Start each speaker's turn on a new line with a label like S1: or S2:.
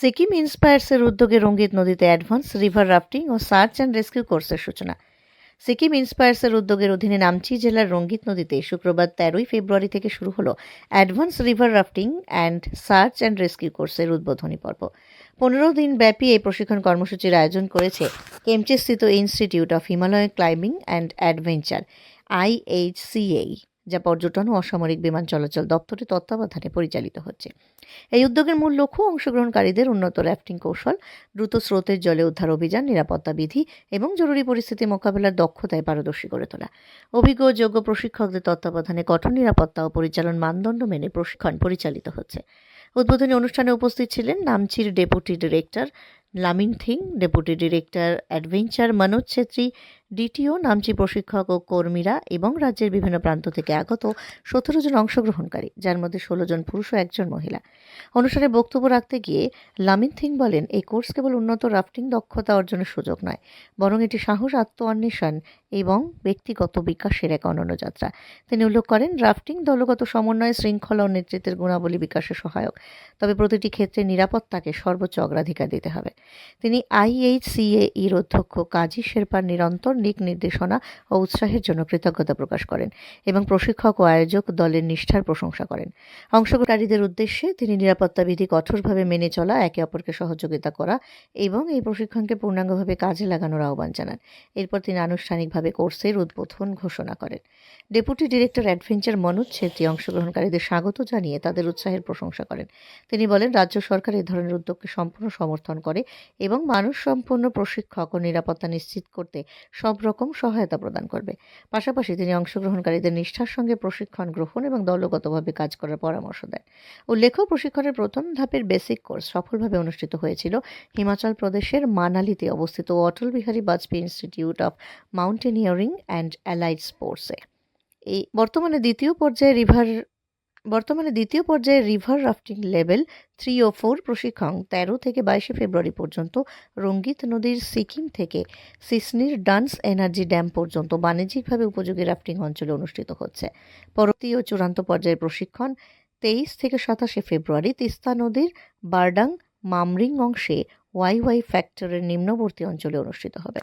S1: সিকিম ইন্সপায়ার্সের উদ্যোগে রঙ্গিত নদীতে advance river rafting ও সার্চ অ্যান্ড রেস্কিউ কোর্সের সূচনা। সিকিম ইন্সপায়ার্সের উদ্যোগের অধীনে নামচি জেলার রঙ্গিত নদীতে শুক্রবার তেরোই ফেব্রুয়ারি থেকে শুরু হলো advance river rafting and search and rescue কোর্সের উদ্বোধনী পর্ব। পনেরো দিন ব্যাপী এই প্রশিক্ষণ কর্মসূচির আয়োজন করেছে কেমচেস্থিত institute of Himalaya climbing and adventure, IHCAE. যা পর্যটন ও অসামরিক বিমান চলাচল দপ্তরের তত্ত্বাবধানে পরিচালিত হচ্ছে। এই উদ্যোগের মূল লক্ষ্য অংশগ্রহণকারীদের উন্নত র্যাফটিং কৌশল, দ্রুত স্রোতের জলে উদ্ধার অভিযান, নিরাপত্তা বিধি এবং জরুরি পরিস্থিতি মোকাবেলার দক্ষতায় পারদর্শী করে তোলা। অভিজ্ঞ যোগ্য প্রশিক্ষকদের তত্ত্বাবধানে কঠোর নিরাপত্তা ও পরিচালন মানদণ্ড মেনে প্রশিক্ষণ পরিচালিত হচ্ছে। উদ্বোধনী অনুষ্ঠানে উপস্থিত ছিলেন নামচির deputy director Lamin Thing, deputy director adventure Manoj Chhetri DTO Namchi প্রশিক্ষক ও কর্মীরা এবং রাজ্যের বিভিন্ন প্রান্ত থেকে আগত সতেরো জন অংশগ্রহণকারী, যার মধ্যে ষোলো জন পুরুষ ও একজন মহিলা। অনুষ্ঠানে বক্তব্য রাখতে গিয়ে লামিন থিং বলেন, এই কোর্স কেবল উন্নত রাফটিং দক্ষতা অর্জনের সুযোগ নয়, বরং এটি সাহস আত্ম অন্বেষণ এবং ব্যক্তিগত বিকাশের এক অনন্য যাত্রা। তিনি উল্লেখ করেন, রাফটিং দলগত সমন্বয়, শৃঙ্খলা ও নেতৃত্বের গুণাবলী বিকাশে সহায়ক, তবে প্রতিটি ক্ষেত্রে নিরাপত্তাকে সর্বোচ্চ অগ্রাধিকার দিতে হবে। তিনি আইএইচসিএইর অধ্যক্ষ কাজী শেরপার নিরন্তর দিক নির্দেশনা ও উৎসাহের জন্য কৃতজ্ঞতা প্রকাশ করেন এবং প্রশিক্ষক ও আয়োজক দলের নিষ্ঠার প্রশংসা করেন। অংশগ্রহণকারীদের উদ্দেশ্যে তিনি নিরাপত্তা বিধি কঠোরভাবে মেনে চলা, একে অপরকে সহযোগিতা করা এবং এই প্রশিক্ষণকে পূর্ণাঙ্গভাবে কাজে লাগানোর আহ্বান জানান। এরপর তিনি আনুষ্ঠানিকভাবে কোর্সের উদ্বোধন ঘোষণা করেন। Deputy director adventure Manoj Chhetri অংশগ্রহণকারীদের স্বাগত জানিয়ে তাদের উৎসাহের প্রশংসা করেন। তিনি বলেন, রাজ্য সরকার এ ধরনের উদ্যোগকে সম্পূর্ণ সমর্থন করে এবং মানুষ সম্পন্ন প্রশিক্ষক ও নিরাপত্তা নিশ্চিত করতে সব রকম সহায়তা প্রদান করবে। পাশাপাশি তিনি অংশগ্রহণকারীদের নিষ্ঠার সঙ্গে প্রশিক্ষণ গ্রহণ এবং দলগতভাবে কাজ করার পরামর্শ দেন। উল্লেখ্য, প্রশিক্ষণের প্রথম ধাপের বেসিক কোর্স সফলভাবে অনুষ্ঠিত হয়েছিল হিমাচল প্রদেশের মানালিতে অবস্থিত Atal Bihari Vajpayee institute of mountaineering and allied স্পোর্টসে। এই বর্তমানে দ্বিতীয় পর্যায়ে রিভার বর্তমানে দ্বিতীয় পর্যায়ে রিভার রাফটিং লেভেল থ্রি ও ফোর প্রশিক্ষণ তেরো থেকে বাইশে ফেব্রুয়ারি পর্যন্ত রঙ্গিত নদীর সিকিম থেকে সিসনির ডান্স এনার্জি ড্যাম পর্যন্ত বাণিজ্যিকভাবে উপযোগী রাফটিং অঞ্চলে অনুষ্ঠিত হচ্ছে। পরবর্তী ও চূড়ান্ত পর্যায়ের প্রশিক্ষণ তেইশ থেকে সাতাশে ফেব্রুয়ারি তিস্তা নদীর বারডাং মামরিং অংশে ওয়াই ওয়াই ফ্যাক্টরের নিম্নবর্তী অঞ্চলে অনুষ্ঠিত হবে।